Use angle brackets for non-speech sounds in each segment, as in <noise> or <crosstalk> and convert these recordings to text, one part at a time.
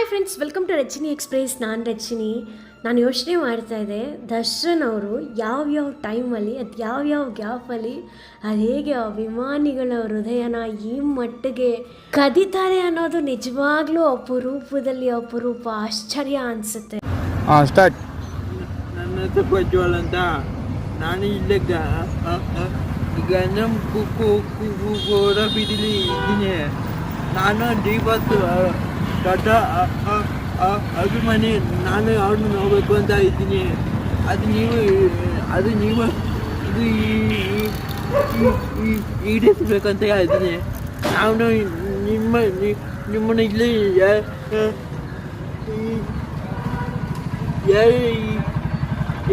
Hi friends welcome to Rachini express ನಾನು ರಚಿನಿ ನಾನು ಯೋಚನೆ ಮಾಡ್ತಾ ಇದ್ದೆ ದರ್ಶನ್ ಅವರು ಯಾವ್ಯಾವ ಟೈಮಲ್ಲಿ ಅದು ಯಾವ್ಯಾವ ಗ್ಯಾಪಲ್ಲಿ ಅದು ಹೇಗೆ ಅಭಿಮಾನಿಗಳ ಹೃದಯನ ಈ ಮಟ್ಟಿಗೆ ಕದೀತಾರೆ ಅನ್ನೋದು ನಿಜವಾಗ್ಲೂ ಅಪರೂಪದಲ್ಲಿ ಅಪರೂಪ ಆಶ್ಚರ್ಯ ಅನಿಸುತ್ತೆ. ನನ್ನ ಹೆಸರು ಪ್ರಜ್ವಲ್ ಅಂತ. ನಾನು ಇಲ್ಲೇ ಗ- ಅ- ಅ- ಗಂಧಂ ಕುಕ್ಕು ಗೋಡ ಬೀದಿಲಿ ಇದ್ದೀನಿ ನಾನು ದೊಡ್ಡ ಅಭಿಮಾನಿ, ನಾನು ಅವ್ರನ್ನ ನೋಡಬೇಕು ಅಂತ ಇದ್ದೀನಿ. ಅದು ನೀವು ಅದು ನೀವು ಇದು ಈಡೇರಿಸ್ಬೇಕಂತ ಇದ್ದೀನಿ. ನಾನು ನಿಮ್ಮ ನಿಮ್ಮನ್ನ ಇಲ್ಲಿ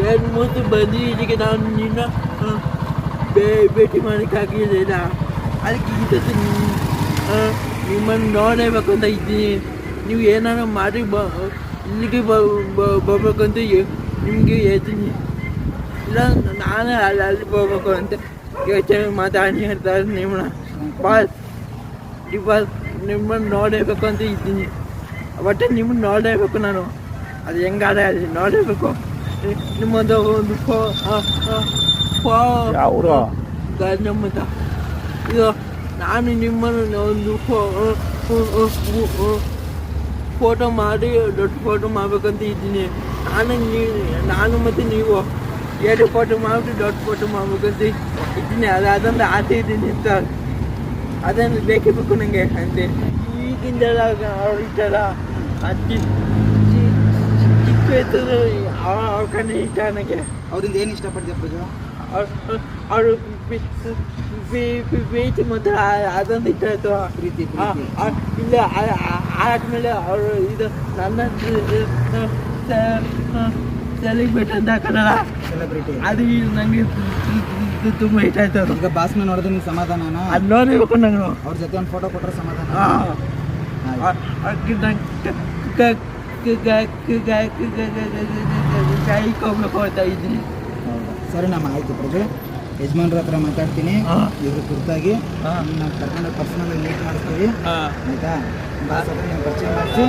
ಎರಡು ಮೂರು ಬಂದು ಇದಕ್ಕೆ ನಾನು ನಿನ್ನ ಭೇಟಿ ಮಾಡೋಕ್ಕಾಗಲಿಲ್ಲ ಅದಕ್ಕೆ ಈ ಸತಿ ನಿಮ್ಮನ್ನು ನೋಡಬೇಕು ಅಂತ ಇದ್ದೀನಿ. ನೀವು ಏನಾರು ಮಾಡಿ ಬ ಇಲ್ಲಿಗೆ ಬ ಬ- ಬರ್ಬೇಕಂತ ನಿಮಗೆ ಹೇಳ್ತೀನಿ. ಇಲ್ಲ ನಾನೇ ಅಲ್ಲಿ ಅಲ್ಲಿ ಬರ್ಬೇಕು ಅಂತ ಯೋಚನೆ ಮಾತಾಡಿ ಹೇಳ್ತಾರೆ ನಿಮ್ಮನ್ನ. ಬಾಸ್ ಈ ಬಾಸ್ ನಿಮ್ಮನ್ನು ನೋಡಬೇಕು ಅಂತ ಇದ್ದೀನಿ. ಒಟ್ಟೆ ನಿಮ್ಮನ್ನು ನೋಡಲೇಬೇಕು ನಾನು. ಅದು ಹೆಂಗಾದ್ರೆ ಅಲ್ಲಿ ನೋಡಬೇಕು ನಿಮ್ಮದು ಒಂದು ಫೋ ಫೋ? ನಮ್ಮದ ಇದು ನಾನು ನಿಮ್ಮನ್ನು ಒಂದು ಫೋಟೋ ಮಾಡಿ, ದೊಡ್ಡ ಫೋಟೋ ಮಾಡ್ಬೇಕಂತ ಇದ್ದೀನಿ. ನಾನು ನೀವು ನಾನು ಮತ್ತು ನೀವು ಎರಡು ಫೋಟೋ ಮಾಡಿಬಿಟ್ಟು ದೊಡ್ಡ ಫೋಟೋ ಮಾಡ್ಬೇಕಂತ ಇದ್ದೀನಿ. ಅದು, ಅದೊಂದು ಆಸೆ ಇದ್ದೀನಿ ಅಂತ. ಅದನ್ನು ಬೇಕೇ ಬೇಕು ನನಗೆ ಅಂತೆ ಈಗಿಂದ ಅವ್ರು ಇಟ್ಟಲ್ಲ ಅಜ್ಜಿ ಚಿಕ್ಕ ವಯಸ್ಸು ಅವ್ರ ಕಣ್ಣು ಇಷ್ಟ ನನಗೆ. ಅವ್ರಿಂದ ಏನು ಇಷ್ಟಪಡ್ತೀಯ ಪ್ರಜು ಅವರು ಪ್ರೀತಿ ಮತ್ತು ಆ- ಅದೊಂದು ಇಷ್ಟ ಆಯ್ತು ಪ್ರೀತಿ ಇಲ್ಲ ಆದ್ಮೇಲೆ ಅವರು ಇದು ನನ್ನ ಸೆಲೆಬ್ರೇಟ್ ಅಂತ ಸೆಲೆಬ್ರಿಟಿ ಅದು ನನಗೆ ತುಂಬ ಇಷ್ಟ ಆಯ್ತು ಈಗ ಬಾಸ್ನ ನೋಡಿದ್ರೆ ಸಮಾಧಾನ ಅಲ್ಲಿ ನೋಡಬೇಕು ನಾನು ಅವ್ರ ಜೊತೆ ಒಂದು ಫೋಟೋ ಕೊಟ್ಟರೆ ಸಮಾಧಾನ. ಆಯ್ತು. ಕಾಯ್ಕೋಬೇಕು ಅಂತ ಇದ್ದೀನಿ ಸರಿ ನಮ್ಮ ಆಯ್ತು ಪ್ರಭು. ಯಜಮಾನ್ರ ಹತ್ರ ಮಾತಾಡ್ತೀನಿ. ಇವ್ರ ಇದ್ರ ಕುರಿತಾಗಿ. ನಾವು ಕರ್ಕೊಂಡು ಪರ್ಸನಲ್ ಮೀಟ್ ಮಾಡಿಸ್ತೀವಿ ಆಯ್ತಾ? ಬಾಸ್ ಹತ್ರ ನೀವು ಪರಿಚಯ ಮಾಡಿಸಿ.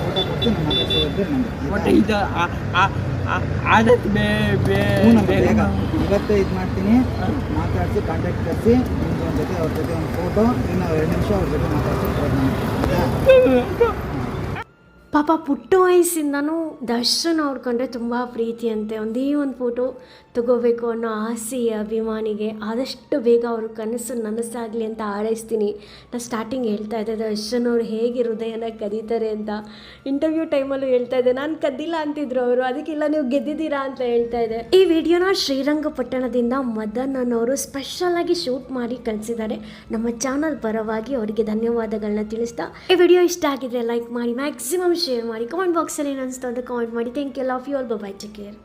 ಫೋಟೋ ಕೊಟ್ಟು ನಮ್ಮ ನಮ್ಗೆ ಇದು ಬೇ ಬೇ ಬೇಗ ಬೇಗ. ಇವತ್ತೇ ಇದು ಮಾಡ್ತೀನಿ. ಮಾತಾಡಿಸಿ ಕಾಂಟ್ಯಾಕ್ಟ್ ಕರೆಸಿ. ನಿಮ್ಗೆ ಒಂದು ಜೊತೆ ಅವ್ರ ಜೊತೆ ಒಂದು ಫೋಟೋ ಇನ್ನು ಎರಡು ನಿಮಿಷ ಅವ್ರ ಜೊತೆ ಮಾತಾಡ್ಸಿ ಆಯ್ತಾ? <laughs> ಪಾಪ ಪುಟ್ಟ ವಯಸ್ಸಿಂದನೂ ದರ್ಶನ್ ಅವ್ರು ಕಂಡ್ರೆ ತುಂಬ ಪ್ರೀತಿ ಅಂತೆ ಒಂದೇ ಒಂದು ಫೋಟೋ ತಗೋಬೇಕು ಅನ್ನೋ ಆಸೆ ಈ ಅಭಿಮಾನಿಗೆ ಆದಷ್ಟು ಬೇಗ ಅವ್ರ ಕನಸು ನನಸಾಗಲಿ ಅಂತ ಹಾರೈಸ್ತೀನಿ. ನಾನು ಸ್ಟಾರ್ಟಿಂಗ್ ಹೇಳ್ತಾ ಇದ್ದೆ, ದರ್ಶನ್ ಅವರು ಹೇಗೆ ಹೃದಯನ ಕದೀತಾರೆ ಅಂತ. ಇಂಟರ್ವ್ಯೂ ಟೈಮಲ್ಲೂ ಹೇಳ್ತಾ ಇದ್ದೆ, ನಾನು ಕದ್ದಿಲ್ಲ ಅಂತಿದ್ರು ಅವರು, ಅದಕ್ಕೆಲ್ಲ ನೀವು ಗೆದ್ದಿದ್ದೀರಾ ಅಂತ ಹೇಳ್ತಾ ಇದ್ದೆ. ಈ ವಿಡಿಯೋನ ಶ್ರೀರಂಗಪಟ್ಟಣದಿಂದ ಮದನ್ ಅನ್ನೋರು ಸ್ಪೆಷಲಾಗಿ ಶೂಟ್ ಮಾಡಿ ಕಳಿಸಿದ್ದಾರೆ. ನಮ್ಮ ಚಾನಲ್ ಪರವಾಗಿ ಅವರಿಗೆ ಧನ್ಯವಾದಗಳನ್ನ ತಿಳಿಸ್ತಾ ಈ ವಿಡಿಯೋ ಇಷ್ಟ ಆಗಿದ್ರೆ ಲೈಕ್ ಮಾಡಿ maximum ಶೇರ್ ಮಾಡಿ ಕಾಮೆಂಟ್ ಬಾಕ್ಸಲ್ಲಿ ಏನು ಅನಿಸ್ತು ಅಂತ ಕಾಮೆಂಟ್ ಮಾಡಿ thank you love you all bye take care